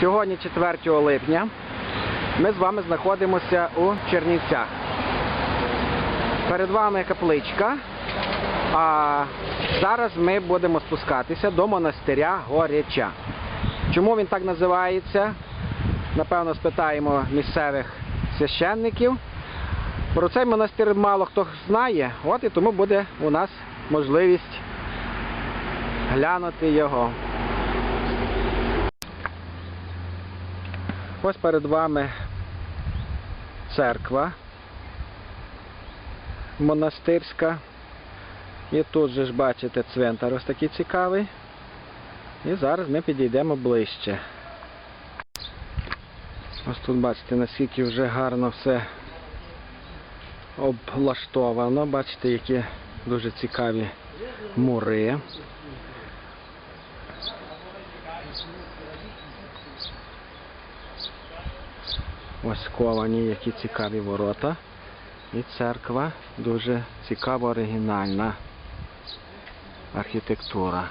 Сьогодні 4 липня. Ми з вами знаходимося у Чернівцях. Перед вами капличка. А зараз ми будемо спускатися до монастиря Горяча. Чому він так називається? Напевно, спитаємо місцевих священників. Про цей монастир мало хто знає, от і тому буде у нас можливість глянути його. Ось перед вами церква монастирська. І тут же ж бачите цвинтар ось такий цікавий. І зараз ми підійдемо ближче. Ось тут бачите, наскільки вже гарно все облаштовано. Бачите, які дуже цікаві мури. Ось ковані, які цікаві ворота. І церква дуже цікава, оригінальна архітектура.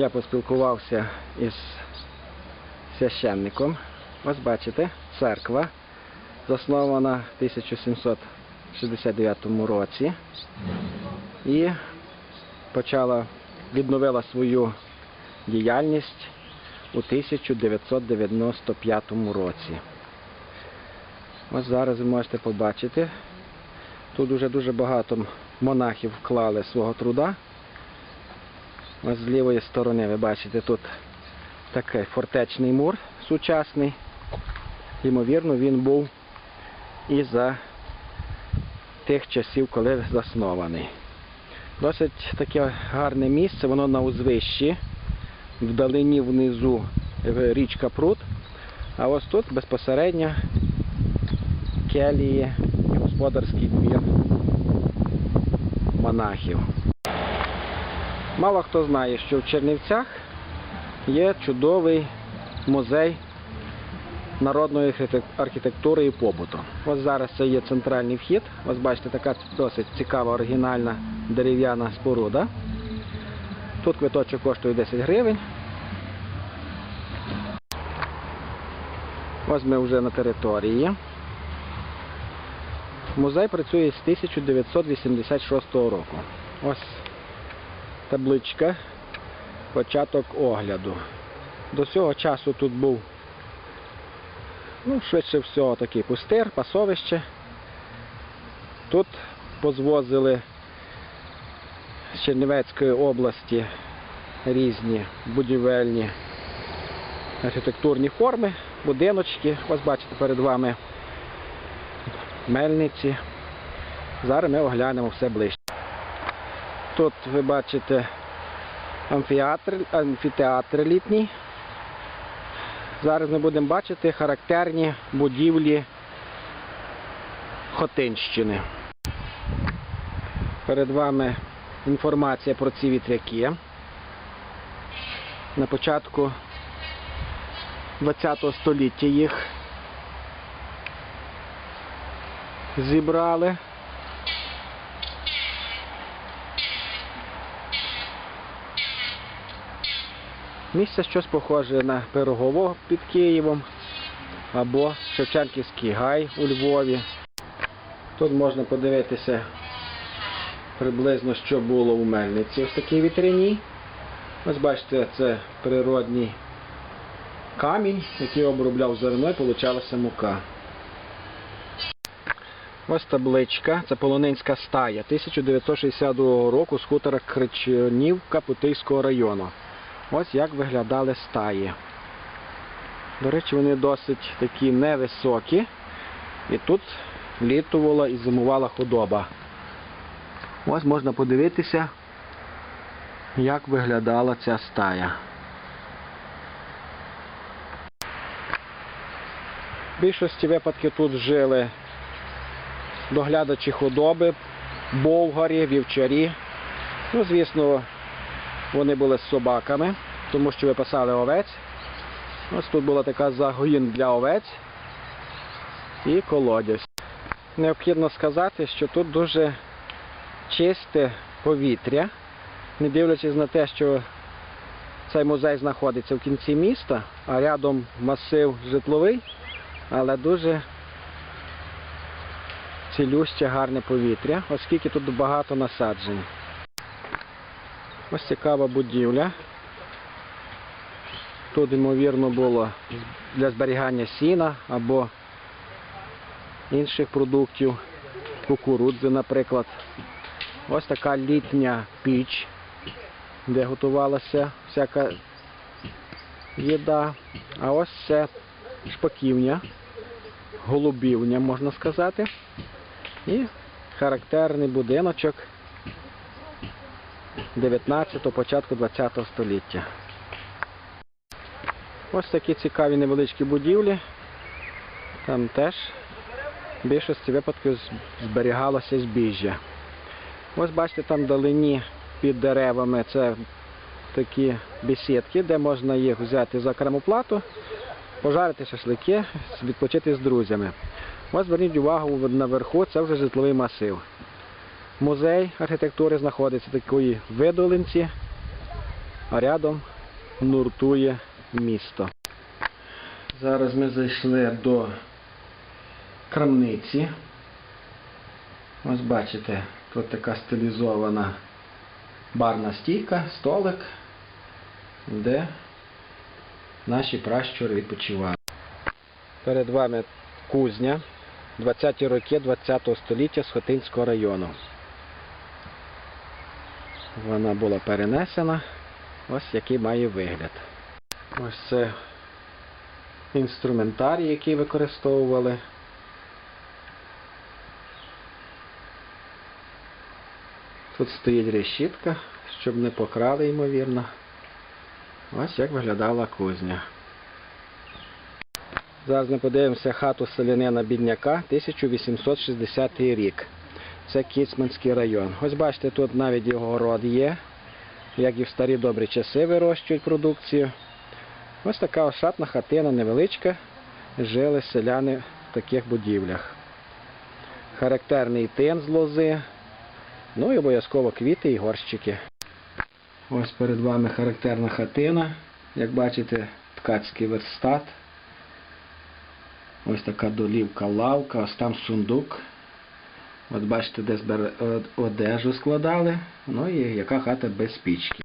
Я поспілкувався із священником. Ось бачите, церква заснована в 1769 році і почала відновила свою діяльність у 1995 році. Ось зараз ви можете побачити. Тут уже дуже багато монахів вклали свого труда. Ось з лівої сторони ви бачите тут такий фортечний мур сучасний. Ймовірно, він був і за тих часів, коли заснований. Досить таке гарне місце, воно на узвищі, вдалині внизу е, річка Прут, а ось тут безпосередньо келії і господарський двір монахів. Мало хто знає, що в Чернівцях є чудовий музей народної архітектури і побуту. Ось зараз це є центральний вхід. Ось бачите, така досить цікава оригінальна дерев'яна споруда. Тут квиточок коштує 10 гривень. Ось ми вже на території. Музей працює з 1986 року. Ось табличка початок огляду. До цього часу тут був ну, швидше всього такий пустир, пасовище. Тут позвозили з Чернівецької області різні будівельні архітектурні форми, будиночки. Ось бачите перед вами мельниці. Зараз ми оглянемо все ближче. Тут ви бачите амфіатр, амфітеатр літній. Зараз ми будемо бачити характерні будівлі Хотинщини. Перед вами інформація про ці вітряки. На початку ХХ століття їх зібрали. Місце щось похоже на Пирогово під Києвом або Шевченківський гай у Львові. Тут можна подивитися приблизно, що було у Мельниці. Ось такій вітряні. Ось бачите, це природній камінь, який обробляв зерно і получалася мука. Ось табличка, це Полонинська стая 1962 року з хутора Кричанівка Путильського району. Ось як виглядали стаї. До речі, вони досить такі невисокі. І тут літувала і зимувала худоба. Ось можна подивитися, як виглядала ця стая. В більшості випадків тут жили доглядачі худоби, болгарі, вівчарі. Ну, звісно, вони були з собаками, тому що випасали овець. Ось тут була така загоїн для овець і колодязь. Необхідно сказати, що тут дуже чисте повітря, не дивлячись на те, що цей музей знаходиться в кінці міста, а рядом масив житловий, але дуже цілюще гарне повітря, оскільки тут багато насаджень. Ось цікава будівля. Тут, ймовірно, було для зберігання сіна або інших продуктів, кукурудзи, наприклад. Ось така літня піч, де готувалася всяка їда. А ось це шпаківня, голубівня, можна сказати. І характерний будиночок 19-го, початку 20-го століття. Ось такі цікаві невеличкі будівлі. Там теж в більшості випадків зберігалося збіжжя. Ось бачите, там вдалині під деревами це такі бесідки, де можна їх взяти за окрему плату, пожарити шашлики, відпочити з друзями. Ось зверніть увагу наверху, це вже житловий масив. Музей архітектури знаходиться в такої видолинці, а рядом нуртує місто. Зараз ми зайшли до крамниці. Ось бачите, тут така стилізована барна стійка, столик, де наші пращури відпочивали. Перед вами кузня 20-ті роки 20 століття з Хотинського району. Вона була перенесена. Ось який має вигляд. Ось це інструментарій, який використовували. Тут стоїть решітка, щоб не покрали, ймовірно. Ось як виглядала кузня. Зараз ми подивимося хату селянина бідняка 1860 рік. Це Кіцманський район. Ось бачите, тут навіть його город є. Як і в старі добрі часи вирощують продукцію. Ось така ошатна хатина невеличка. Жили селяни в таких будівлях. Характерний тин з лози. Ну і обов'язково квіти і горщики. Ось перед вами характерна хатина. Як бачите, ткацький верстат. Ось така долівка лавка, ось там сундук. От бачите, де збер... одежу складали. Ну і яка хата без пічки.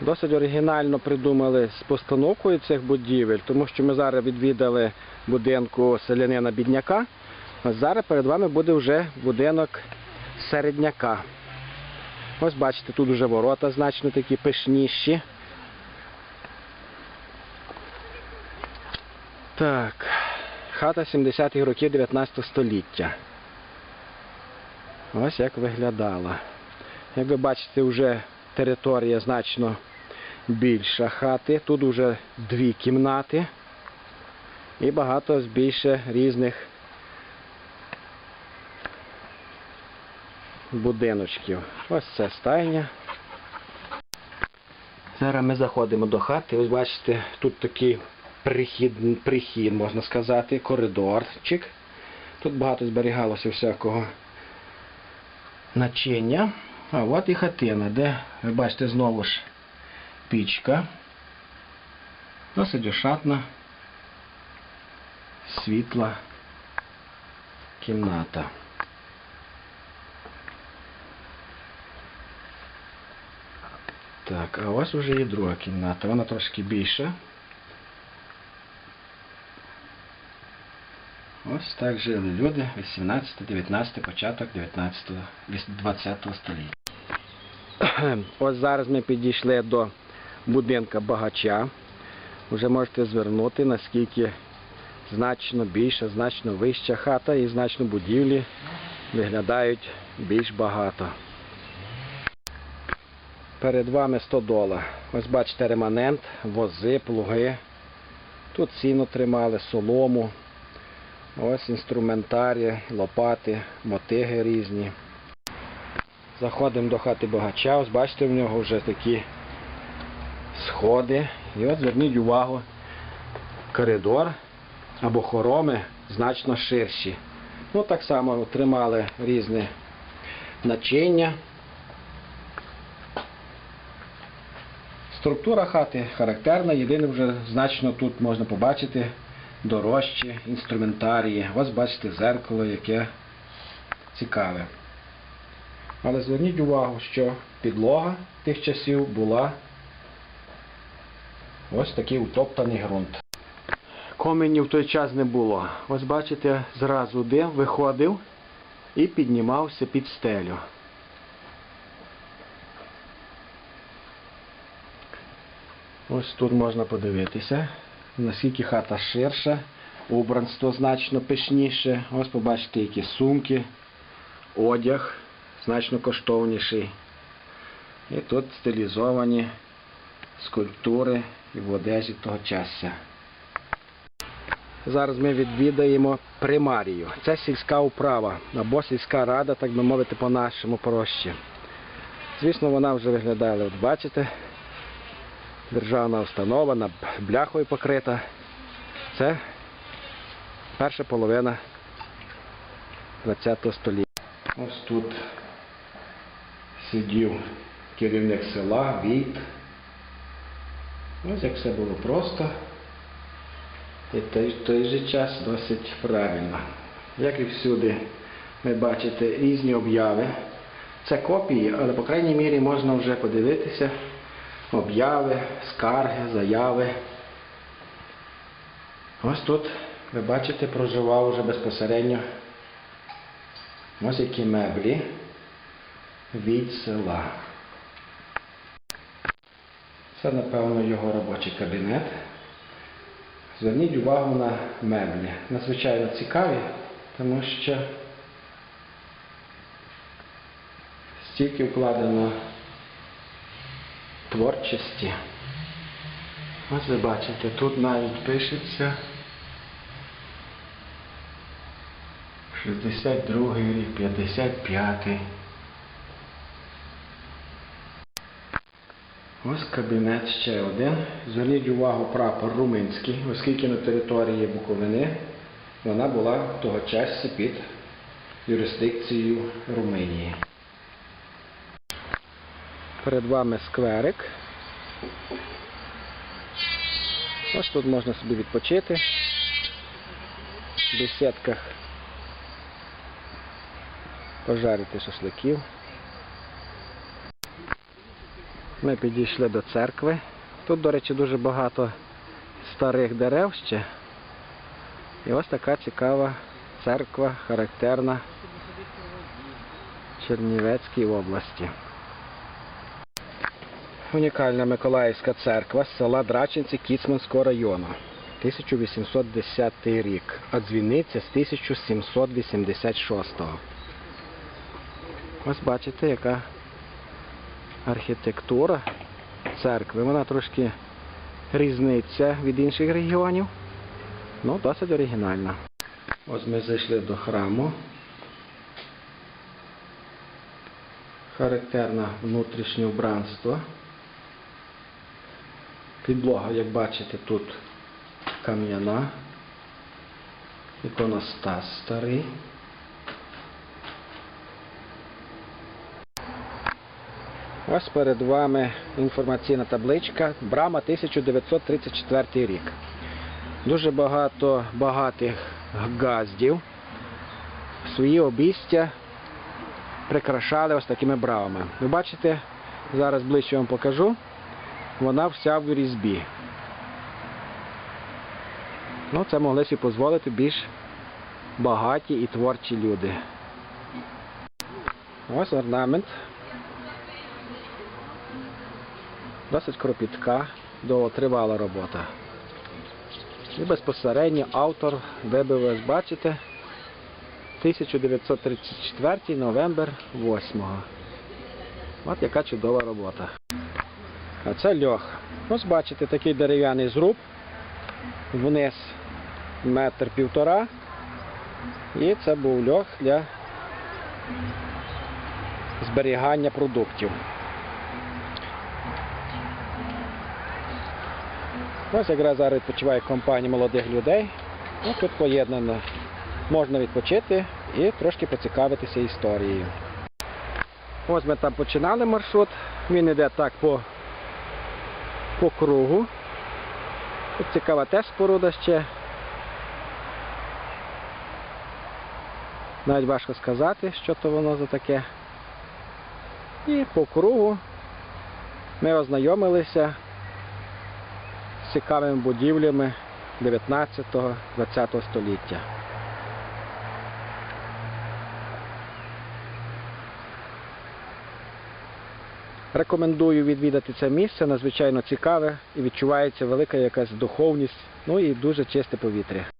Досить оригінально придумали з постановкою цих будівель, тому що ми зараз відвідали будинку селянина бідняка. А зараз перед вами буде вже будинок середняка. Ось бачите, тут вже ворота значно такі пишніші. Так, хата 70-х років 19 століття. Ось як виглядала. Як ви бачите, вже територія значно більша хати. Тут вже дві кімнати і багато більше різних будиночків. Ось це стайня. Зараз ми заходимо до хати. Ось бачите, тут такий прихід, прихід, можна сказати, коридорчик. Тут багато зберігалося всякого начиння. А от і хатина, де, ви бачите, знову ж пічка. Досить ошатна, світла кімната. Так, а ось вже є друга кімната. Вона трошки більша. Ось так жили люди 18-19 початок 19 20 століття. Ось зараз ми підійшли до будинка багача. Вже можете звернути, наскільки значно більша, значно вища хата і значно будівлі виглядають більш багато. Перед вами 100 дола. Ось бачите реманент, вози, плуги. Тут сіно тримали, солому. Ось інструментарі, лопати, мотиги різні. Заходимо до хати багача. Ось бачите, в нього вже такі сходи. І от зверніть увагу, коридор або хороми значно ширші. Ну так само тримали різне начиння. Структура хати характерна, єдине вже значно тут можна побачити дорожчі інструментарії. Ось бачите зеркало, яке цікаве. Але зверніть увагу, що підлога тих часів була ось такий утоптаний ґрунт. Коменів в той час не було. Ось бачите, зразу дим виходив і піднімався під стелю. Ось тут можна подивитися, наскільки хата ширша, убранство значно пишніше. Ось побачите, які сумки, одяг значно коштовніший. І тут стилізовані скульптури і в одежі того часу. Зараз ми відвідаємо примарію. Це сільська управа або сільська рада, так би мовити, по-нашому проще. Звісно, вона вже виглядає, от бачите, державна установа, бляхою покрита. Це перша половина ХХ століття. Ось тут сидів керівник села, Війт. Ось як все було просто. І в той, же час досить правильно. Як і всюди, ви бачите різні обяви. Це копії, але по крайній мірі можна вже подивитися обяви, скарги, заяви. Ось тут, ви бачите, проживав уже безпосередньо ось які меблі від села. Це, напевно, його робочий кабінет. Зверніть увагу на меблі. Надзвичайно цікаві, тому що стільки вкладено творчості. Ось ви бачите, тут навіть пишеться 62 рік, 55. Ось кабінет ще один. Зверніть увагу прапор румунський, оскільки на території Буковини вона була в того часі під юрисдикцією Румунії. Перед вами скверик. Ось тут можна собі відпочити. В бесідках пожарити шашликів. Ми підійшли до церкви. Тут, до речі, дуже багато старих дерев ще. І ось така цікава церква, характерна Чернівецькій області. Унікальна Миколаївська церква з села Драченці Кіцманського району. 1810 рік, а дзвіниця з 1786. Ось бачите, яка архітектура церкви. Вона трошки різниця від інших регіонів, ну досить оригінальна. Ось ми зайшли до храму. Характерне внутрішнє вбранство. Підлога, як бачите, тут кам'яна, іконостас старий. Ось перед вами інформаційна табличка Брама 1934 рік. Дуже багато багатих газдів свої обістя прикрашали ось такими брамами. Ви бачите, зараз ближче вам покажу, вона вся в різьбі. Ну, це могли собі дозволити більш багаті і творчі люди. Ось орнамент. Досить кропітка, довготривала робота. І безпосередньо автор вибив, ось бачите, 1934 новембр 8 От яка чудова робота. А це льох. Ось бачите, такий дерев'яний зруб. Вниз метр півтора. І це був льох для зберігання продуктів. Ось якраз зараз відпочиває компанія молодих людей. Ну, тут поєднано. Можна відпочити і трошки поцікавитися історією. Ось ми там починали маршрут. Він йде так по, по кругу. Тут цікава теж споруда ще. Навіть важко сказати, що то воно за таке. І по кругу ми ознайомилися з цікавими будівлями 19-20 століття. Рекомендую відвідати це місце, надзвичайно цікаве і відчувається велика якась духовність, ну і дуже чисте повітря.